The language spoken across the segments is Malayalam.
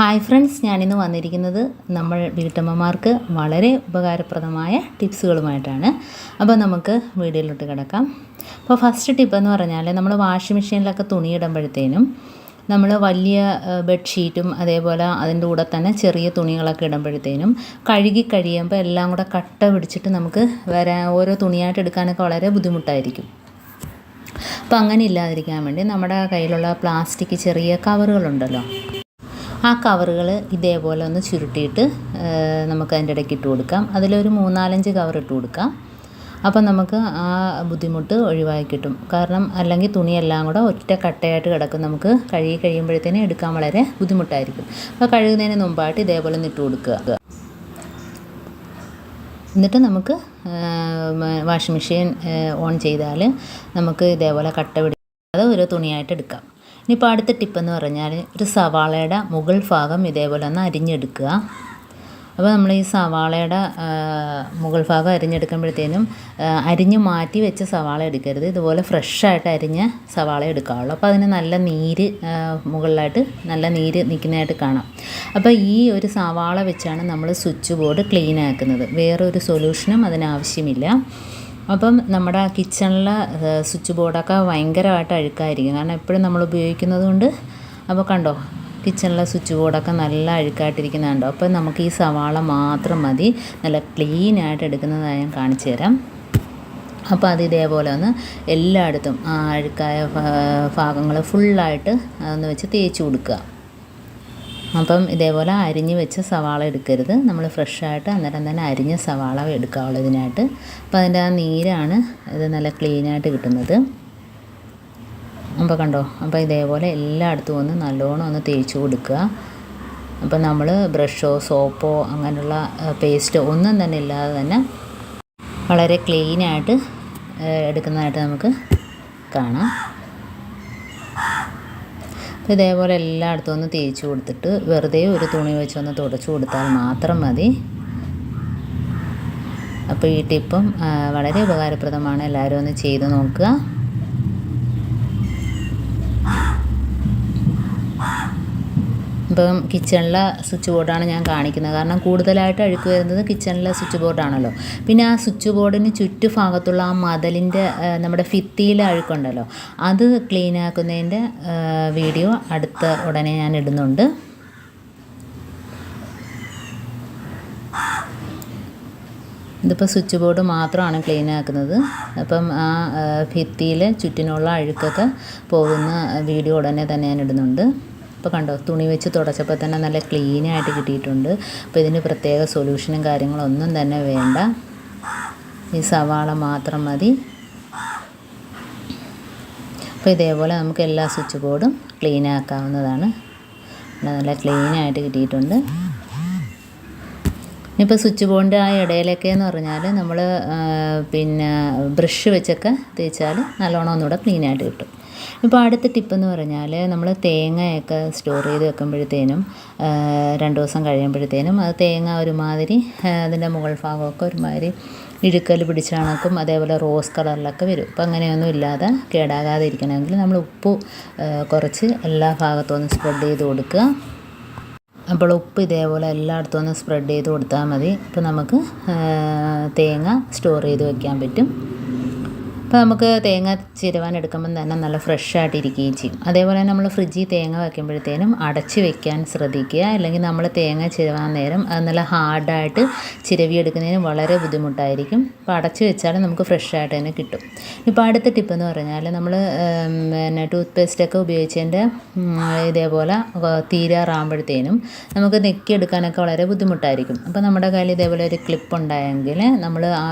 ഹായ് ഫ്രണ്ട്സ് ഞാനിന്ന് വന്നിരിക്കുന്നത് നമ്മൾ വീട്ടമ്മമാർക്ക് വളരെ ഉപകാരപ്രദമായ ടിപ്സുകളുമായിട്ടാണ്. അപ്പോൾ നമുക്ക് വീഡിയോയിലോട്ട് കിടക്കാം. അപ്പോൾ ഫസ്റ്റ് ടിപ്പ് എന്ന് പറഞ്ഞാൽ നമ്മൾ വാഷിംഗ് മെഷീനിലൊക്കെ തുണിയിടുമ്പോഴത്തേനും നമ്മൾ വലിയ ബെഡ്ഷീറ്റും അതേപോലെ അതിന്റെ കൂടെ തന്നെ ചെറിയ തുണികളൊക്കെ ഇടുമ്പോഴത്തേനും കഴുകി കഴിയുമ്പോൾ എല്ലാം കൂടെ കട്ട പിടിച്ചിട്ട് നമുക്ക് വരാൻ ഓരോ തുണിയായിട്ട് എടുക്കാനൊക്കെ വളരെ ബുദ്ധിമുട്ടായിരിക്കും. അപ്പോൾ അങ്ങനെ ഇല്ലാതിരിക്കാൻ വേണ്ടി നമ്മുടെ കയ്യിലുള്ള പ്ലാസ്റ്റിക് ചെറിയ കവറുകളുണ്ടല്ലോ ആ കവറുകൾ ഇതേപോലെ ഒന്ന് ചുരുട്ടിയിട്ട് നമുക്ക് അതിന്റെ ഇടയ്ക്ക് ഇട്ട് കൊടുക്കാം. അതിലൊരു മൂന്നാലഞ്ച് കവർ ഇട്ട് കൊടുക്കാം. അപ്പം നമുക്ക് ആ ബുദ്ധിമുട്ട് ഒഴിവാക്കി കിട്ടും. കാരണം അല്ലെങ്കിൽ തുണിയെല്ലാം കൂടെ ഒറ്റ കട്ടയായിട്ട് കിടക്കും. നമുക്ക് കഴുകി കഴിയുമ്പോഴത്തേനും എടുക്കാൻ വളരെ ബുദ്ധിമുട്ടായിരിക്കും. അപ്പോൾ കഴുകുന്നതിന് മുമ്പായിട്ട് ഇതേപോലെ ഒന്ന് ഇട്ട് കൊടുക്കുക. എന്നിട്ട് നമുക്ക് വാഷിംഗ് മെഷീൻ ഓൺ ചെയ്താൽ നമുക്ക് ഇതേപോലെ കട്ട പിടിക്കാതെ ഒരു തുണിയായിട്ട് എടുക്കാം. ഇനിയിപ്പോൾ അടുത്ത ടിപ്പെന്ന് പറഞ്ഞാൽ ഒരു സവാളയുടെ മുകൾ ഭാഗം ഇതേപോലെ ഒന്ന് അരിഞ്ഞെടുക്കുക. അപ്പോൾ നമ്മൾ ഈ സവാളയുടെ മുകൾ ഭാഗം അരിഞ്ഞെടുക്കുമ്പോഴത്തേനും അരിഞ്ഞ് മാറ്റി വെച്ച സവാള എടുക്കരുത്. ഇതുപോലെ ഫ്രഷായിട്ട് അരിഞ്ഞ സവാള എടുക്കാവുള്ളൂ. അപ്പോൾ അതിന് നല്ല നീര് മുകളിലായിട്ട് നല്ല നീര് നിൽക്കുന്നതായിട്ട് കാണാം. അപ്പോൾ ഈ ഒരു സവാള വെച്ചാണ് നമ്മൾ സ്വിച്ച് ബോർഡ് ക്ലീൻ ആക്കുന്നത്. വേറൊരു സൊല്യൂഷനും അതിനാവശ്യമില്ല അപ്പം നമ്മുടെ കിച്ചണിലെ സ്വിച്ച് ബോർഡൊക്കെ ഭയങ്കരമായിട്ട് അഴുക്കായിരിക്കും. കാരണം എപ്പോഴും നമ്മൾ ഉപയോഗിക്കുന്നത് കൊണ്ട് അപ്പോൾ കണ്ടോ കിച്ചണിലെ സ്വിച്ച് ബോർഡൊക്കെ നല്ല അഴുക്കായിട്ടിരിക്കുന്നുണ്ടോ. അപ്പോൾ നമുക്ക് ഈ സവാള മാത്രം മതി. നല്ല ക്ലീൻ ആയിട്ട് എടുക്കുന്നതായി ഞാൻ കാണിച്ചു തരാം. അപ്പോൾ അത് ഇതേപോലെ ഒന്ന് എല്ലായിടത്തും അഴുക്കായ ഭാഗങ്ങൾ ഫുള്ളായിട്ട് അതൊന്ന് വെച്ച് തേച്ച് കൊടുക്കുക. അപ്പം ഇതേപോലെ അരിഞ്ഞ് വെച്ച സവാള എടുക്കരുത്. നമ്മൾ ഫ്രഷായിട്ട് അന്നേരം തന്നെ അരിഞ്ഞ സവാള എടുക്കാവുള്ളൂ ഇതിനായിട്ട്. അപ്പോൾ അതിന്റെ ആ നീരാണ് ഇത് നല്ല ക്ലീനായിട്ട് കിട്ടുന്നത്. അപ്പോൾ കണ്ടോ അപ്പോൾ ഇതേപോലെ എല്ലായിടത്തും ഒന്ന് നല്ലോണം ഒന്ന് തേച്ച് കൊടുക്കുക. അപ്പോൾ നമ്മൾ ബ്രഷോ സോപ്പോ അങ്ങനെയുള്ള പേസ്റ്റോ ഒന്നും തന്നെ ഇല്ലാതെ തന്നെ വളരെ ക്ലീനായിട്ട് എടുക്കുന്നതായിട്ട് നമുക്ക് കാണാം. ഇതേപോലെ എല്ലായിടത്തും ഒന്ന് തേച്ച് കൊടുത്തിട്ട് വെറുതെ ഒരു തുണി വെച്ച് ഒന്ന് തുടച്ചു കൊടുത്താൽ മാത്രം മതി. അപ്പോൾ ഈ ടിപ്പും വളരെ ഉപകാരപ്രദമാണ്. എല്ലാവരും ഒന്ന് ചെയ്ത് നോക്കുക. ഇപ്പം കിച്ചണിലെ സ്വിച്ച് ബോർഡാണ് ഞാൻ കാണിക്കുന്നത്. കാരണം കൂടുതലായിട്ട് അഴുക്ക് വരുന്നത് കിച്ചണിലെ സ്വിച്ച് ബോർഡാണല്ലോ. പിന്നെ ആ സ്വിച്ച് ബോർഡിന് ചുറ്റുഭാഗത്തുള്ള ആ മതലിന്റെ നമ്മുടെ ഫിത്തിയിലെ അഴുക്കുണ്ടല്ലോ. അത് ക്ലീൻ ആക്കുന്നതിന്റെ വീഡിയോ അടുത്ത ഉടനെ ഞാൻ ഇടുന്നുണ്ട്. ഇതിപ്പോൾ സ്വിച്ച് ബോർഡ് മാത്രമാണ് ക്ലീൻ ആക്കുന്നത്. അപ്പം ആ ഭിത്തിയിൽ ചുറ്റിനുള്ള അഴുക്കൊക്കെ പോകുന്ന വീഡിയോ ഉടനെ തന്നെ ഞാൻ ഇടുന്നുണ്ട്. ഇപ്പോൾ കണ്ടോ തുണി വെച്ച് തുടച്ചപ്പോൾ തന്നെ നല്ല ക്ലീനായിട്ട് കിട്ടിയിട്ടുണ്ട്. അപ്പോൾ ഇതിന് പ്രത്യേക സൊല്യൂഷനും കാര്യങ്ങളൊന്നും തന്നെ വേണ്ട. ഈ സവാള മാത്രം മതി. അപ്പോൾ ഇതേപോലെ നമുക്ക് എല്ലാ സ്വിച്ച് ബോർഡും ക്ലീൻ ആക്കാവുന്നതാണ്. നല്ല ക്ലീനായിട്ട് കിട്ടിയിട്ടുണ്ട്. ഇനിയിപ്പോൾ സ്വിച്ച് ബോർഡിന്റെ ആ ഇടയിലൊക്കെ എന്ന് പറഞ്ഞാൽ നമ്മൾ പിന്നെ ബ്രഷ് വെച്ചൊക്കെ തേച്ചാൽ നല്ലോണം ഒന്നുകൂടെ ക്ലീനായിട്ട് കിട്ടും. ഇപ്പോൾ അടുത്ത ടിപ്പ് എന്ന് പറഞ്ഞാൽ നമ്മൾ തേങ്ങയൊക്കെ സ്റ്റോർ ചെയ്ത് വെക്കുമ്പോഴത്തേനും രണ്ട് ദിവസം കഴിയുമ്പോഴത്തേനും അത് തേങ്ങ ഒരുമാതിരി അതിന്റെ മുകൾ ഭാഗമൊക്കെ ഒരുമാതിരി ഇഴുക്കൽ പിടിച്ച അതേപോലെ റോസ് കളറിലൊക്കെ വരും. അപ്പം അങ്ങനെയൊന്നും ഇല്ലാതെ കേടാകാതെ ഇരിക്കണമെങ്കിൽ നമ്മൾ ഉപ്പ് കുറച്ച് എല്ലാ ഭാഗത്തും സ്പ്രെഡ് ചെയ്ത് കൊടുക്കുക. അപ്പോൾ ഉപ്പ് ഇതേപോലെ എല്ലായിടത്തും ഒന്ന് സ്പ്രെഡ് ചെയ്ത് കൊടുത്താൽ മതി. അപ്പോൾ നമുക്ക് തേങ്ങ സ്റ്റോർ ചെയ്ത് വെക്കാൻ പറ്റും. അപ്പോൾ നമുക്ക് തേങ്ങ ചിരവാൻ എടുക്കുമ്പം തന്നെ നല്ല ഫ്രഷ് ആയിട്ട് ഇരിക്കുകയും ചെയ്യും. അതേപോലെ നമ്മൾ ഫ്രിഡ്ജിൽ തേങ്ങ വയ്ക്കുമ്പോഴത്തേനും അടച്ച് വെക്കാൻ ശ്രദ്ധിക്കുക. അല്ലെങ്കിൽ നമ്മൾ തേങ്ങ ചിരവാൻ നേരം അത് നല്ല ഹാർഡായിട്ട് ചിരവി എടുക്കുന്നതിന് വളരെ ബുദ്ധിമുട്ടായിരിക്കും. അപ്പോൾ അടച്ച് വെച്ചാൽ നമുക്ക് ഫ്രഷ് ആയിട്ട് തന്നെ കിട്ടും. ഇപ്പോൾ അടുത്ത ടിപ്പ് എന്ന് പറഞ്ഞാൽ നമ്മൾ പിന്നെ ടൂത്ത് പേസ്റ്റൊക്കെ ഉപയോഗിച്ചതിന്റെ ഇതേപോലെ തീരാറാകുമ്പോഴത്തേനും നമുക്ക് നെക്കിയെടുക്കാനൊക്കെ വളരെ ബുദ്ധിമുട്ടായിരിക്കും. അപ്പോൾ നമ്മുടെ കയ്യിൽ ഇതേപോലെ ഒരു ക്ലിപ്പ് ഉണ്ടായെങ്കിൽ നമ്മൾ ആ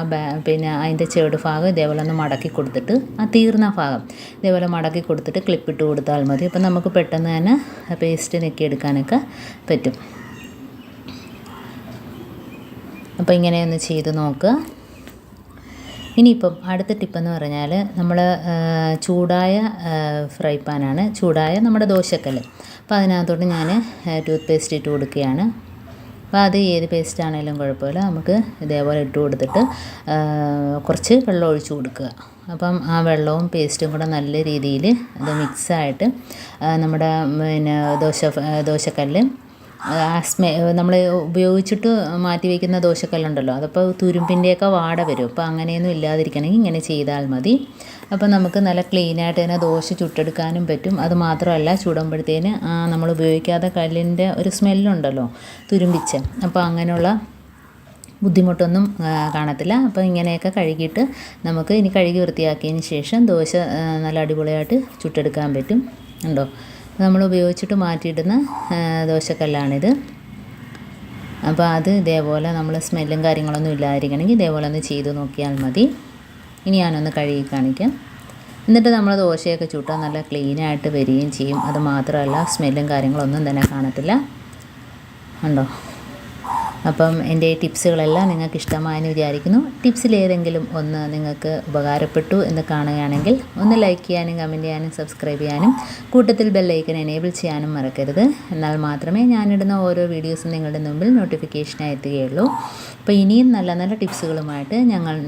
പിന്നെ അതിന്റെ ചെവിട് ഭാഗം ഇതേപോലെ ഒന്ന് മടക്കി മടക്കി കൊടുത്തിട്ട് ആ തീർന്ന ഭാഗം. ഇതേപോലെ മടക്കി കൊടുത്തിട്ട് ക്ലിപ്പിട്ട് കൊടുത്താൽ മതി. അപ്പം നമുക്ക് പെട്ടെന്ന് തന്നെ പേസ്റ്റ് നെക്കിയെടുക്കാനൊക്കെ പറ്റും. അപ്പോൾ ഇങ്ങനെയൊന്ന് ചെയ്ത് നോക്കുക. ഇനിയിപ്പം അടുത്ത ടിപ്പെന്ന് പറഞ്ഞാൽ നമ്മൾ ചൂടായ ഫ്രൈ പാനാണ് ചൂടായ നമ്മുടെ ദോശക്കല്ല്. അപ്പോൾ അതിനകത്തോട്ട് ഞാൻ ടൂത്ത് പേസ്റ്റ് ഇട്ട് കൊടുക്കുകയാണ്. അപ്പോൾ അത് ഏത് പേസ്റ്റ് ആണെങ്കിലും കുഴപ്പമില്ല. നമുക്ക് ഇതേപോലെ ഇട്ട് കൊടുത്തിട്ട് കുറച്ച് വെള്ളം ഒഴിച്ച് കൊടുക്കുക. അപ്പം ആ വെള്ളവും പേസ്റ്റും കൂടെ നല്ല രീതിയിൽ അത് മിക്സായിട്ട് നമ്മുടെ പിന്നെ ദോശ ദോശക്കല്ല് സ്മെ നമ്മൾ ഉപയോഗിച്ചിട്ട് മാറ്റി വയ്ക്കുന്ന ദോശക്കല്ലുണ്ടല്ലോ. അതപ്പോൾ തുരുമ്പിന്റെയൊക്കെ വാട വരും. അപ്പോൾ അങ്ങനെയൊന്നും ഇല്ലാതിരിക്കണമെങ്കിൽ ഇങ്ങനെ ചെയ്താൽ മതി. അപ്പോൾ നമുക്ക് നല്ല ക്ലീനായിട്ട് തന്നെ ദോശ ചുട്ടെടുക്കാനും പറ്റും. അത് മാത്രമല്ല ചുടുമ്പോഴത്തേന് നമ്മൾ ഉപയോഗിക്കാത്ത കല്ലിന്റെ ഒരു സ്മെല്ലുണ്ടല്ലോ തുരുമ്പിച്ച്. അപ്പോൾ അങ്ങനെയുള്ള ബുദ്ധിമുട്ടൊന്നും കാണത്തില്ല. അപ്പോൾ ഇങ്ങനെയൊക്കെ കഴുകിയിട്ട് നമുക്ക് ഇനി കഴുകി വൃത്തിയാക്കിയതിന് ശേഷം ദോശ നല്ല അടിപൊളിയായിട്ട് ചുട്ടെടുക്കാൻ പറ്റും. ഉണ്ടോ? നമ്മൾ ഉപയോഗിച്ചിട്ട് മാറ്റിയിടുന്ന ദോശക്കല്ലാണിത്. അപ്പോൾ അത് ഇതേപോലെ നമ്മൾ സ്മെല്ലും കാര്യങ്ങളൊന്നും ഇല്ലാതിരിക്കണമെങ്കിൽ ഇതേപോലെ ഒന്ന് ചെയ്ത് നോക്കിയാൽ മതി. ഇനി ഞാനൊന്ന് കഴുകി കാണിക്കാം. എന്നിട്ട് നമ്മൾ ദോശയൊക്കെ ചുട്ടാൽ നല്ല ക്ലീനായിട്ട് വരികയും ചെയ്യും. അത് മാത്രമല്ല സ്മെല്ലും കാര്യങ്ങളൊന്നും തന്നെ കാണത്തില്ല. ഉണ്ടോ അപ്പം എന്റെ ടിപ്സുകളെല്ലാം നിങ്ങൾക്ക് ഇഷ്ടമായെന്ന് വിചാരിക്കുന്നു. ടിപ്സിലേതെങ്കിലും ഒന്ന് നിങ്ങൾക്ക് ഉപകാരപ്പെട്ടു എന്ന് കാണുകയാണെങ്കിൽ ഒന്ന് ലൈക്ക് ചെയ്യാനും കമന്റ് ചെയ്യാനും സബ്സ്ക്രൈബ് ചെയ്യാനും കൂട്ടത്തിൽ ബെല്ലൈക്കൻ എനേബിൾ ചെയ്യാനും മറക്കരുത്. എന്നാൽ മാത്രമേ ഞാനിടുന്ന ഓരോ വീഡിയോസും നിങ്ങളുടെ മുമ്പിൽ നോട്ടിഫിക്കേഷനായി എത്തുകയുള്ളൂ. അപ്പോൾ ഇനിയും നല്ല നല്ല ടിപ്സുകളുമായിട്ട് ഞങ്ങൾ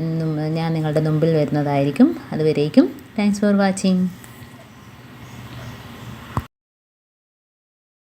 ഞാൻ നിങ്ങളുടെ മുമ്പിൽ വരുന്നതായിരിക്കും. അതുവരേക്കും താങ്ക്സ് ഫോർ വാച്ചിങ്